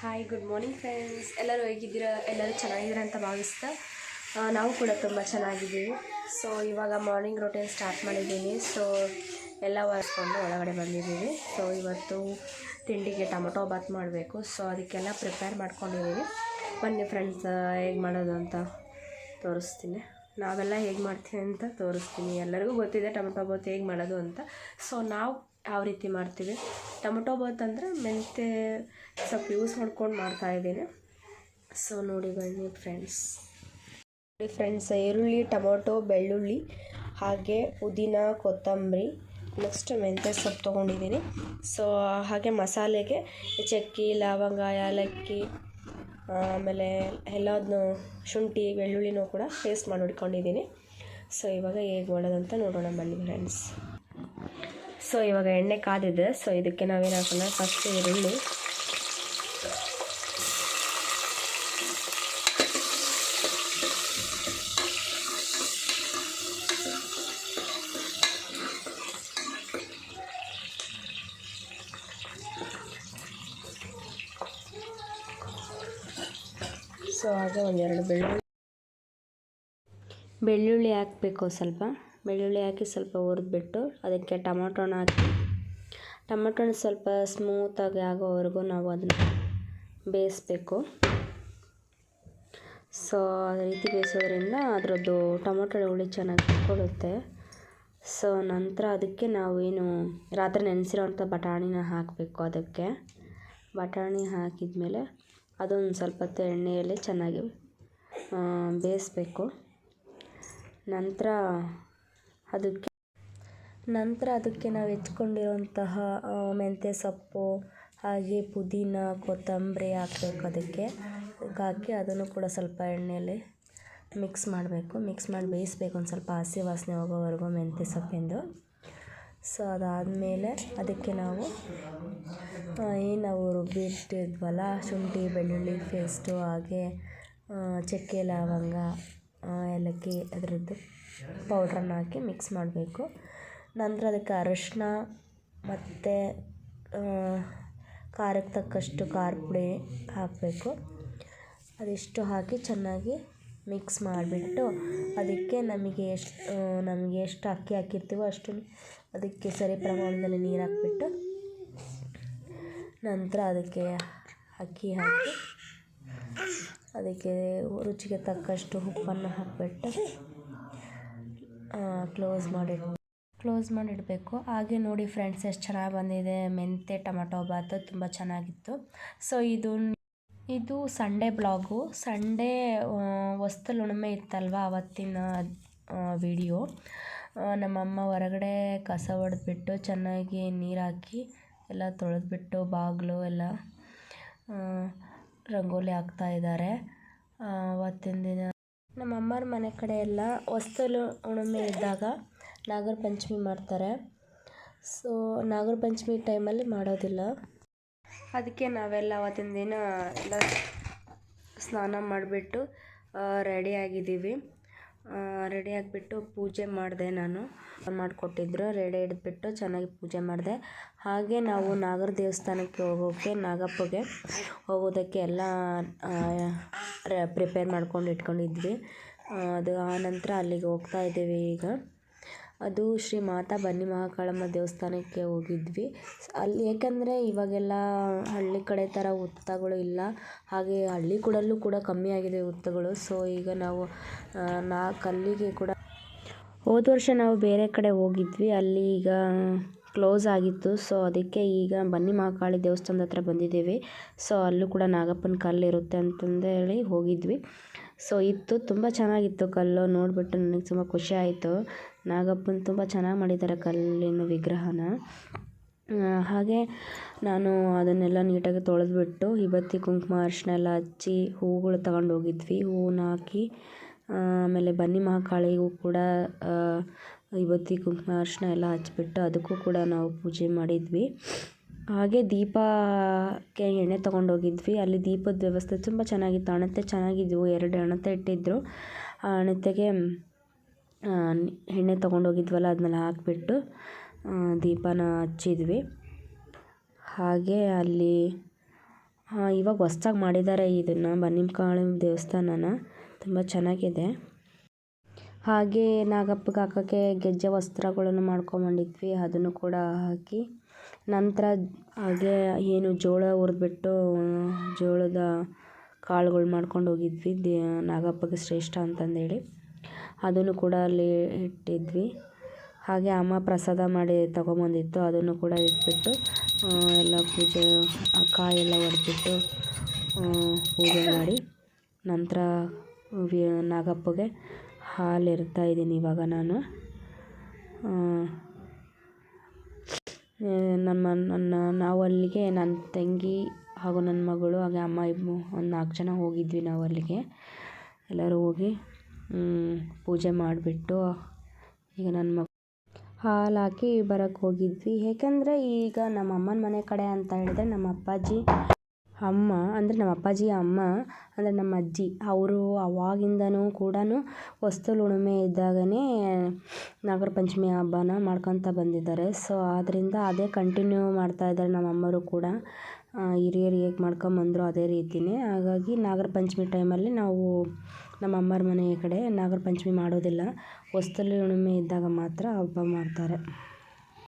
Hi good morning friends ಎಲ್ಲರೂ ಹೇಗಿದ್ದೀರಾ? ಎಲ್ಲರೂ ಚೆನ್ನಾಗಿದ್ದೀರಾ ಅಂತ ಭಾವಿಸ್ತಾ ನಾವು ಕೂಡ ತುಂಬ ಚೆನ್ನಾಗಿದ್ದೀವಿ. ಸೊ ಇವಾಗ ಮಾರ್ನಿಂಗ್ ರೊಟೀನ್ ಸ್ಟಾರ್ಟ್ ಮಾಡಿದ್ದೀನಿ. ಸೊ ಎಲ್ಲ ಒರೆಸ್ಕೊಂಡು ಒಳಗಡೆ ಬಂದಿದ್ದೀವಿ. ಸೊ ಇವತ್ತು ತಿಂಡಿಗೆ ಟೊಮೊಟೊ, ಬಾತ್ ಮಾಡಬೇಕು. ಸೊ ಅದಕ್ಕೆಲ್ಲ ಪ್ರಿಪೇರ್ ಮಾಡ್ಕೊಂಡಿದ್ದೀವಿ. ಬನ್ನಿ ಫ್ರೆಂಡ್ಸ್ ಹೇಗೆ ಮಾಡೋದು ಅಂತ ತೋರಿಸ್ತೀನಿ. ನಾವೆಲ್ಲ ಹೇಗೆ ಮಾಡ್ತೀವಿ ಅಂತ ತೋರಿಸ್ತೀನಿ. ಎಲ್ಲರಿಗೂ ಗೊತ್ತಿದೆ ಟೊಮೊಟೊ, ಬಾತ್ ಹೇಗೆ ಮಾಡೋದು ಅಂತ. ಸೊ ನಾವು ಯಾವ ರೀತಿ ಮಾಡ್ತೀವಿ. ಟೊಮೊಟೊ ಬಾತ್ ಅಂದರೆ ಮೆಂತ್ಯ ಸ್ವಲ್ಪ ಯೂಸ್ ಮಾಡ್ಕೊಂಡು ಮಾಡ್ತಾಯಿದ್ದೀನಿ ಸೊ ನೋಡಿ ಬನ್ನಿ ಫ್ರೆಂಡ್ಸ್ ನೋಡಿ ಫ್ರೆಂಡ್ಸ್ ಈರುಳ್ಳಿ, ಟೊಮೊಟೊ, ಬೆಳ್ಳುಳ್ಳಿ, ಹಾಗೆ ಪುದೀನ, ಕೊತ್ತಂಬರಿ ನೆಕ್ಸ್ಟ್ ಮೆಂತ್ಯ ಸೊಪ್ಪು ತೊಗೊಂಡಿದ್ದೀನಿ. ಸೊ ಹಾಗೆ ಮಸಾಲೆಗೆ ಚಕ್ಕಿ, ಲವಂಗ, ಏಲಕ್ಕಿ, ಆಮೇಲೆ ಎಲ್ಲದನ್ನು ಶುಂಠಿ, ಬೆಳ್ಳುಳ್ಳಿನೂ ಕೂಡ ಪೇಸ್ಟ್ ಮಾಡಿ ಸೊ ಇವಾಗ ಹೇಗೆ ಮಾಡೋದಂತ ನೋಡೋಣ ಬನ್ನಿ ಫ್ರೆಂಡ್ಸ್ ಸೊ ಇವಾಗ ಎಣ್ಣೆ ಕಾದಿದೆ. ಸೊ ಇದಕ್ಕೆ ನಾವೇನು ಹಾಕೋಣ? ಫಸ್ಟ್ ಈರುಳ್ಳಿ. ಸೊ ಹಾಗೆ ಒಂದೆರಡು ಬೆಳ್ಳುಳ್ಳಿ. ಬೆಳ್ಳುಳ್ಳಿ ಹಾಕಬೇಕು ಸ್ವಲ್ಪ. ಬೆಳ್ಳುಳ್ಳಿ ಹಾಕಿ ಸ್ವಲ್ಪ ಹುರಿದ್ಬಿಟ್ಟು ಅದಕ್ಕೆ ಟೊಮೊಟೊನ ಹಾಕಿ, ಟೊಮೊಟೊನ ಸ್ವಲ್ಪ ಸ್ಮೂತಾಗಿ ಆಗೋವರೆಗೂ ನಾವು ಅದನ್ನು ಬೇಯಿಸ್ಬೇಕು. ಸೊ ಆ ರೀತಿ ಬೇಯಿಸೋದ್ರಿಂದ ಅದರದ್ದು ಟೊಮೊಟೊ ಹುಳಿ ಚೆನ್ನಾಗಿ ಕೊಡುತ್ತೆ ಸೊ ನಂತರ ಅದಕ್ಕೆ ನಾವು ಏನು ರಾತ್ರಿ ನೆನೆಸಿರೋವಂಥ ಬಟಾಣಿನ ಹಾಕಬೇಕು ಅದಕ್ಕೆ. ಬಟಾಣಿ ಹಾಕಿದ್ಮೇಲೆ ಅದೊಂದು ಸ್ವಲ್ಪ ಹೊತ್ತು ಎಣ್ಣೆಯಲ್ಲಿ ಚೆನ್ನಾಗಿ ಬೇಯಿಸ್ಬೇಕು. ನಂತರ ಅದಕ್ಕೆ ನಂತರ ಅದಕ್ಕೆ ನಾವು ಹೆಚ್ಕೊಂಡಿರುವಂತಹ ಮೆಂತ್ಯ ಸೊಪ್ಪು, ಹಾಗೆ ಪುದೀನ, ಕೊತ್ತಂಬರಿ ಹಾಕಬೇಕು ಅದಕ್ಕೆ. ಹಾಕಿ ಅದನ್ನು ಕೂಡ ಸ್ವಲ್ಪ ಎಣ್ಣೆಯಲ್ಲಿ ಮಿಕ್ಸ್ ಮಾಡಬೇಕು. ಮಿಕ್ಸ್ ಮಾಡಿ ಬೇಯಿಸ್ಬೇಕು, ಒಂದು ಸ್ವಲ್ಪ ಹಸಿ ವಾಸನೆ ಹೋಗೋವರೆಗೂ ಮೆಂತ್ಯ ಸೊಪ್ಪಿಂದು. ಸೊ ಅದಾದಮೇಲೆ ಅದಕ್ಕೆ ನಾವು ಏನು ನಾವು ರುಬ್ಬಿಟ್ಟಿದ್ವಲ್ಲ ಶುಂಠಿ, ಬೆಳ್ಳುಳ್ಳಿ ಪೇಸ್ಟು ಹಾಗೆ ಚಕ್ಕೆ, ಲವಂಗ ಏಲಕ್ಕಿ ಅದರದ್ದು. ಪೌಡ್ರನ್ನ ಹಾಕಿ ಮಿಕ್ಸ್ ಮಾಡಬೇಕು. ನಂತರ ಅದಕ್ಕೆ ಅರಶಿನ ಮತ್ತು ಖಾರಕ್ಕೆ ತಕ್ಕಷ್ಟು ಖಾರ ಪುಡಿ ಹಾಕಬೇಕು. ಅದಿಷ್ಟು ಹಾಕಿ ಚೆನ್ನಾಗಿ ಮಿಕ್ಸ್ ಮಾಡಿಬಿಟ್ಟು ಅದಕ್ಕೆ ನಮಗೆ ಎಷ್ಟು ನಮಗೆ ಎಷ್ಟು ಅಕ್ಕಿ ಹಾಕಿರ್ತೀವೋ ಅಷ್ಟು ಅದಕ್ಕೆ ಸರಿ ಪ್ರಮಾಣದಲ್ಲಿ ನೀರು ಹಾಕಿಬಿಟ್ಟು ನಂತರ ಅದಕ್ಕೆ ಅಕ್ಕಿ ಹಾಕಿ ಅದಕ್ಕೆ ರುಚಿಗೆ ತಕ್ಕಷ್ಟು ಉಪ್ಪನ್ನು ಹಾಕಿಬಿಟ್ಟು ಕ್ಲೋಸ್ ಮಾಡಿ ಕ್ಲೋಸ್ ಮಾಡಿಡಬೇಕು. ಹಾಗೆ ನೋಡಿ ಫ್ರೆಂಡ್ಸ್ ಎಷ್ಟು ಚೆನ್ನಾಗಿ ಬಂದಿದೆ. ಮೆಂತೆ, ಟೊಮೊಟೊ ಬಾತ್ ತುಂಬ ಚೆನ್ನಾಗಿತ್ತು. ಸೊ ಇದು ಇದು ಸಂಡೇ ಬ್ಲಾಗು ಸಂಡೇ ವಸ್ತು ಲುಣಮೆ ಇತ್ತಲ್ವ ಅವತ್ತಿನ ವಿಡಿಯೋ ನಮ್ಮಮ್ಮ ಹೊರಗಡೆ ಕಸ ಹೊಡೆದ್ಬಿಟ್ಟು ಚೆನ್ನಾಗಿ ನೀರು ಹಾಕಿ ಎಲ್ಲ ತೊಳೆದ್ಬಿಟ್ಟು ಬಾಗಿಲು ಎಲ್ಲ ರಂಗೋಲಿ ಹಾಕ್ತಾ ಇದ್ದಾರೆ. ಅವತ್ತಿನ ದಿನ ನಮ್ಮ ಅಮ್ಮರ ಮನೆ ಕಡೆ ಎಲ್ಲ ಹೊಸ್ತಲು ಹುಣ್ಣಿಮೆ ಇದ್ದಾಗ ನಾಗರ ಪಂಚಮಿ ಮಾಡ್ತಾರೆ. ಸೊ ನಾಗರ ಪಂಚಮಿ ಟೈಮಲ್ಲಿ ಮಾಡೋದಿಲ್ಲ. ಅದಕ್ಕೆ ನಾವೆಲ್ಲ ಅವತ್ತಿನ ದಿನ ಎಲ್ಲ ಸ್ನಾನ ಮಾಡಿಬಿಟ್ಟು ರೆಡಿ ಆಗಿದ್ದೀವಿ. ರೆಡಿ ಆಗಿಬಿಟ್ಟು ಪೂಜೆ ಮಾಡಿದೆ ನಾನು. ಮಾಡಿಕೊಟ್ಟಿದ್ರು ರೆಡಿ ಹಿಡಿದ್ಬಿಟ್ಟು ಚೆನ್ನಾಗಿ ಪೂಜೆ ಮಾಡಿದೆ. ಹಾಗೆ ನಾವು ನಾಗರ ದೇವಸ್ಥಾನಕ್ಕೆ ಹೋಗೋಕ್ಕೆ ನಾಗಪ್ಪಗೆ ಹೋಗೋದಕ್ಕೆ ಎಲ್ಲ ಪ್ರಿಪೇರ್ ಮಾಡ್ಕೊಂಡು ಇಟ್ಕೊಂಡಿದ್ವಿ. ಅದು ಆನಂತರ ಅಲ್ಲಿಗೆ ಹೋಗ್ತಾ ಇದ್ದೀವಿ ಈಗ. ಅದು ಶ್ರೀ ಮಾತಾ ಬನ್ನಿ ಮಹಾಕಾಳಮ್ಮ ದೇವಸ್ಥಾನಕ್ಕೆ ಹೋಗಿದ್ವಿ. ಅಲ್ಲಿ ಏಕೆಂದರೆ ಇವಾಗೆಲ್ಲ ಹಳ್ಳಿ ಕಡೆ ಥರ ಹುತ್ತಗಳು ಇಲ್ಲ. ಹಾಗೆ ಹಳ್ಳಿ ಕೂಡಲ್ಲೂ ಕೂಡ ಕಮ್ಮಿ ಆಗಿದೆ ಹುತ್ತಗಳು ಸೊ ಈಗ ನಾವು ನಾ, ಕಲ್ಲಿಗೆ ಕೂಡ ಹೋದ ವರ್ಷ ನಾವು ಬೇರೆ ಕಡೆ ಹೋಗಿದ್ವಿ. ಅಲ್ಲಿ ಈಗ ಕ್ಲೋಸ್ ಆಗಿತ್ತು. ಸೊ ಅದಕ್ಕೆ ಈಗ ಬನ್ನಿ ಮಹಾಕಾಳಿ ದೇವಸ್ಥಾನದ ಹತ್ರ ಬಂದಿದ್ದೀವಿ. ಸೊ ಅಲ್ಲೂ ಕೂಡ ನಾಗಪ್ಪನ ಕಲ್ಲು ಇರುತ್ತೆ ಅಂತಂದೇಳಿ ಹೋಗಿದ್ವಿ. ಸೊ ಇತ್ತು. ತುಂಬ ಚೆನ್ನಾಗಿತ್ತು ಕಲ್ಲು. ನೋಡಿಬಿಟ್ಟು ನನಗೆ ತುಂಬ ಖುಷಿ ಆಯಿತು. ನಾಗಪ್ಪನ ತುಂಬ ಚೆನ್ನಾಗಿ ಮಾಡಿದ್ದಾರೆ ಕಲ್ಲಿನ ವಿಗ್ರಹನ. ಹಾಗೆ ನಾನು ಅದನ್ನೆಲ್ಲ ನೀಟಾಗಿ ತೊಳೆದ್ಬಿಟ್ಟು ವಿಭೂತಿ ಕುಂಕುಮ ಅರಿಶಿಣ ಎಲ್ಲ ಹಚ್ಚಿ ಹೂಗಳು ತಗೊಂಡು ಹೋಗಿದ್ವಿ. ಹೂವನ್ನ ಹಾಕಿ ಆಮೇಲೆ ಬನ್ನಿ ಮಹಾಕಾಳಿಗೂ ಕೂಡ ಇವತ್ತಿ ವಿಭೂತಿ ಕುಂಕುಮ ಅರಿಶಿಣ ಎಲ್ಲ ಹಚ್ಚಿಬಿಟ್ಟು ಅದಕ್ಕೂ ಕೂಡ ನಾವು ಪೂಜೆ ಮಾಡಿದ್ವಿ. ಹಾಗೆ ದೀಪಕ್ಕೆ ಎಣ್ಣೆ ತೊಗೊಂಡೋಗಿದ್ವಿ ಅಲ್ಲಿ ದೀಪದ ವ್ಯವಸ್ಥೆ ತುಂಬ ಚೆನ್ನಾಗಿತ್ತು. ಹಣತೆ ಚೆನ್ನಾಗಿದ್ವು. ಎರಡು ಹಣತೆ ಇಟ್ಟಿದ್ದರು ಆ ಹಣತೆಗೆ ಎಣ್ಣೆ ತೊಗೊಂಡೋಗಿದ್ವಲ್ಲ ಅದನ್ನೆಲ್ಲ ಹಾಕಿಬಿಟ್ಟು ದೀಪನ ಹಚ್ಚಿದ್ವಿ. ಹಾಗೆ ಅಲ್ಲಿ ಇವಾಗ ಹೊಸ್ದಾಗಿ ಮಾಡಿದ್ದಾರೆ ಇದನ್ನು ಬನ್ನಿಮ್ಕಾಳು ದೇವಸ್ಥಾನನ. ತುಂಬ ಚೆನ್ನಾಗಿದೆ. ಹಾಗೆ ನಾಗಪ್ಪಗೆ ಹಾಕೋಕ್ಕೆ ಗೆಜ್ಜೆ ವಸ್ತ್ರಗಳನ್ನು ಮಾಡ್ಕೊಂಬಂದಿದ್ವಿ. ಅದನ್ನು ಕೂಡ ಹಾಕಿ, ನಂತರ ಹಾಗೆ ಏನು ಜೋಳ ಹುರಿದ್ಬಿಟ್ಟು, ಜೋಳದ ಕಾಳುಗಳು ಮಾಡ್ಕೊಂಡು ಹೋಗಿದ್ವಿ ದೇ, ನಾಗಪ್ಪಗೆ ಶ್ರೇಷ್ಠ ಅಂತಂದೇಳಿ. ಅದನ್ನು ಕೂಡ ಅಲ್ಲಿ ಇಟ್ಟಿದ್ವಿ. ಹಾಗೆ ಅಮ್ಮ ಪ್ರಸಾದ ಮಾಡಿ ತಗೊಂಬಂದಿತ್ತು. ಅದನ್ನು ಕೂಡ ಇಟ್ಬಿಟ್ಟು ಎಲ್ಲ ಪೂಜೆ ಕಾಯೆಲ್ಲ ಒಡೆದ್ಬಿಟ್ಟು ಪೂಜೆ ಮಾಡಿ ನಂತರ ನಾಗಪ್ಪಗೆ ಹಾಲು ಇರ್ತಾ ಇದ್ದೀನಿ ಇವಾಗ ನಾನು. ನಮ್ಮ, ನನ್ನ, ನಾವು ಅಲ್ಲಿಗೆ ನನ್ನ ತಂಗಿ ಹಾಗೂ ನನ್ನ ಮಗಳು, ಹಾಗೆ ಅಮ್ಮ ಇಬ್ಬ ಒಂದು ನಾಲ್ಕು ಜನ ಹೋಗಿದ್ವಿ ನಾವು ಅಲ್ಲಿಗೆ. ಎಲ್ಲರೂ ಹೋಗಿ ಪೂಜೆ ಮಾಡಿಬಿಟ್ಟು ಈಗ ನನ್ನ ಮಗ ಹಾಲು ಹಾಕಿ ಹೋಗಿದ್ವಿ. ಏಕೆಂದರೆ ಈಗ ನಮ್ಮ ಅಮ್ಮನ ಮನೆ ಕಡೆ ಅಂತ ಹೇಳಿದ್ರೆ ನಮ್ಮ ಅಪ್ಪಾಜಿ ಅಮ್ಮ, ಅಂದರೆ ನಮ್ಮ ಅಪ್ಪಾಜಿ, ಅಮ್ಮ, ಅಂದರೆ ನಮ್ಮ ಅಜ್ಜಿ, ಅವರು ಅವಾಗಿಂದನೂ ಕೂಡ ಹೊಸ್ತಿಲು ಹುಣ್ಣಿಮೆ ಇದ್ದಾಗನೇ ನಾಗರ ಪಂಚಮಿ ಹಬ್ಬನ ಮಾಡ್ಕೊತ ಬಂದಿದ್ದಾರೆ. ಸೊ ಆದ್ದರಿಂದ ಅದೇ ಕಂಟಿನ್ಯೂ ಮಾಡ್ತಾ ಇದ್ದಾರೆ ನಮ್ಮ ಅಮ್ಮರು ಕೂಡ. ಹಿರಿಯರು ಹೇಗೆ ಮಾಡ್ಕೊಂಬಂದ್ರು ಅದೇ ರೀತಿಯೇ ಹಾಗಾಗಿ ನಾಗರ ಪಂಚಮಿ ಟೈಮಲ್ಲಿ ನಾವು ನಮ್ಮ ಅಮ್ಮರ ಮನೆಯ ಕಡೆ ನಾಗರ ಪಂಚಮಿ ಮಾಡೋದಿಲ್ಲ. ಹೊಸ್ತಿಲು ಹುಣ್ಣಿಮೆ ಇದ್ದಾಗ ಮಾತ್ರ ಹಬ್ಬ ಮಾಡ್ತಾರೆ.